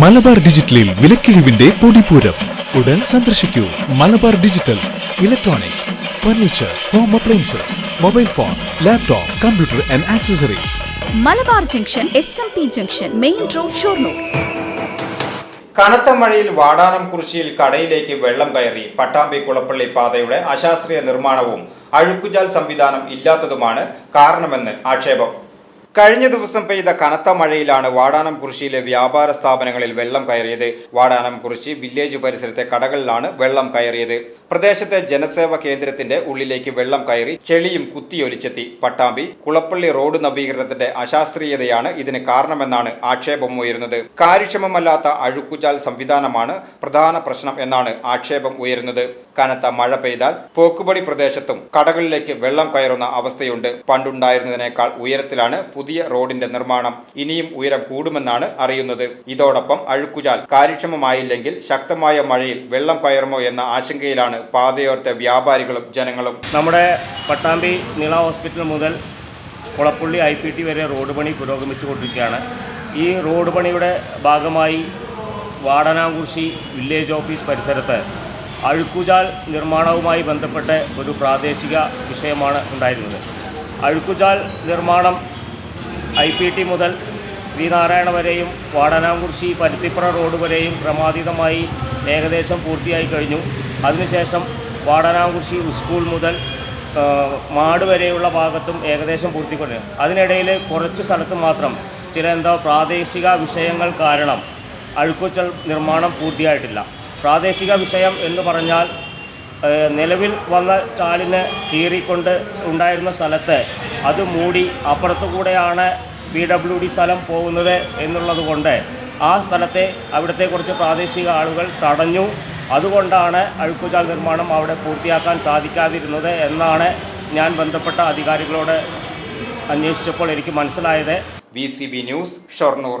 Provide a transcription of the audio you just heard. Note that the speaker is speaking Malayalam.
മലബാർ ഡിജിറ്റലിൽ വിലക്കിഴിവിന്റെ പൊടിപൂരം. ഉടൻ സന്ദർശിക്കൂ. Malabar digital electronics furniture home appliances mobile phone laptop computer and accessories Malabar junction S M P junction main road Shoranur. കനത്ത മഴയിൽ വാടാനം കുറിശ്ശിയിൽ കടയിലേക്ക് വെള്ളം കയറി പട്ടാമ്പി കുളപ്പള്ളി പാതയുടെ അശാസ്ത്രീയ നിർമ്മാണവും അഴുക്കുചാൽ സംവിധാനം ഇല്ലാത്തതുമാണ് കാരണമെന്ന് ആക്ഷേപം. കഴിഞ്ഞ ദിവസം പെയ്ത കനത്ത മഴയിലാണ് വാടാനം കുറിശിയിലെ വ്യാപാര സ്ഥാപനങ്ങളിൽ വെള്ളം കയറിയത്. വാടാനം കുറിശി വില്ലേജ് പരിസരത്തെ കടകളിലാണ് വെള്ളം കയറിയത്. പ്രദേശത്തെ ജനസേവ കേന്ദ്രത്തിന്റെ ഉള്ളിലേക്ക് വെള്ളം കയറി ചെളിയും കുത്തിയൊലിച്ചെത്തി. പട്ടാമ്പി കുളപ്പള്ളി റോഡ് നവീകരണത്തിന്റെ അശാസ്ത്രീയതയാണ് ഇതിന് കാരണമെന്നാണ് ആക്ഷേപമുയരുന്നത് കാര്യക്ഷമമല്ലാത്ത അഴുക്കുചാൽ സംവിധാനമാണ് പ്രധാന പ്രശ്നം എന്നാണ് ആക്ഷേപം ഉയരുന്നത്. കനത്ത മഴ പെയ്താൽ പോക്കുപടി പ്രദേശത്തും കടകളിലേക്ക് വെള്ളം കയറുന്ന അവസ്ഥയുണ്ട്. പണ്ടുണ്ടായിരുന്നതിനേക്കാൾ ഉയരത്തിലാണ് പുതിയ റോഡിന്റെ നിർമ്മാണം. ഇനിയും ഉയരം കൂടുമെന്നാണ് അറിയുന്നത്. ഇതോടൊപ്പം അഴുക്കുചാൽ കാര്യക്ഷമമായില്ലെങ്കിൽ ശക്തമായ മഴയിൽ വെള്ളം കയറുമോ എന്ന ആശങ്കയിലാണ് പാതയോർത്തെ വ്യാപാരികളും ജനങ്ങളും. നമ്മുടെ പട്ടാമ്പി നീള ഹോസ്പിറ്റൽ മുതൽ കുളപ്പുള്ളി ഐ പി ടി വരെ റോഡ് പണി പുരോഗമിച്ചുകൊണ്ടിരിക്കുകയാണ്. ഈ റോഡ് പണിയുടെ ഭാഗമായി വാടനാകുറിശി വില്ലേജ് ഓഫീസ് പരിസരത്ത് അഴുക്കുചാൽ നിർമ്മാണവുമായി ബന്ധപ്പെട്ട് ഒരു പ്രാദേശിക വിഷയമാണ് ഉണ്ടായിരുന്നത്. അഴുക്കുചാൽ നിർമ്മാണം ഐ പി ടി മുതൽ ശ്രീനാരായണ വരെയും വാടനാംകുറിശി പരുത്തിപ്പുറ റോഡ് വരെയും ക്രമാതീതമായി ഏകദേശം പൂർത്തിയായി കഴിഞ്ഞു. അതിനുശേഷം വാടനാംകുറിശി സ്കൂൾ മുതൽ മാട് വരെയുള്ള ഭാഗത്തും ഏകദേശം പൂർത്തിക്കൊണ്ട്. അതിനിടയിൽ കുറച്ച് സ്ഥലത്ത് മാത്രം ചില എന്താ പ്രാദേശിക വിഷയങ്ങൾ കാരണം അഴുക്കുച്ചൽ നിർമ്മാണം പൂർത്തിയായിട്ടില്ല. പ്രാദേശിക വിഷയം എന്ന് പറഞ്ഞാൽ നിലവിൽ വന്ന ചാലിന് കീറിക്കൊണ്ട് ഉണ്ടായിരുന്ന സ്ഥലത്ത് അത് മൂടി അപ്പുറത്തു കൂടെയാണ് പി ഡബ്ല്യു ഡി സ്ഥലം പോകുന്നത് എന്നുള്ളത് കൊണ്ട് ആ സ്ഥലത്തെ അവിടുത്തെ കുറച്ച് പ്രാദേശിക ആളുകൾ തടഞ്ഞു. അതുകൊണ്ടാണ് അഴുക്കുചാൽ നിർമ്മാണം അവിടെ പൂർത്തിയാക്കാൻ സാധിക്കാതിരുന്നത് എന്നാണ് ഞാൻ ബന്ധപ്പെട്ട അധികാരികളോട് അന്വേഷിച്ചപ്പോൾ എനിക്ക് മനസ്സിലായത്. V news Shoranur.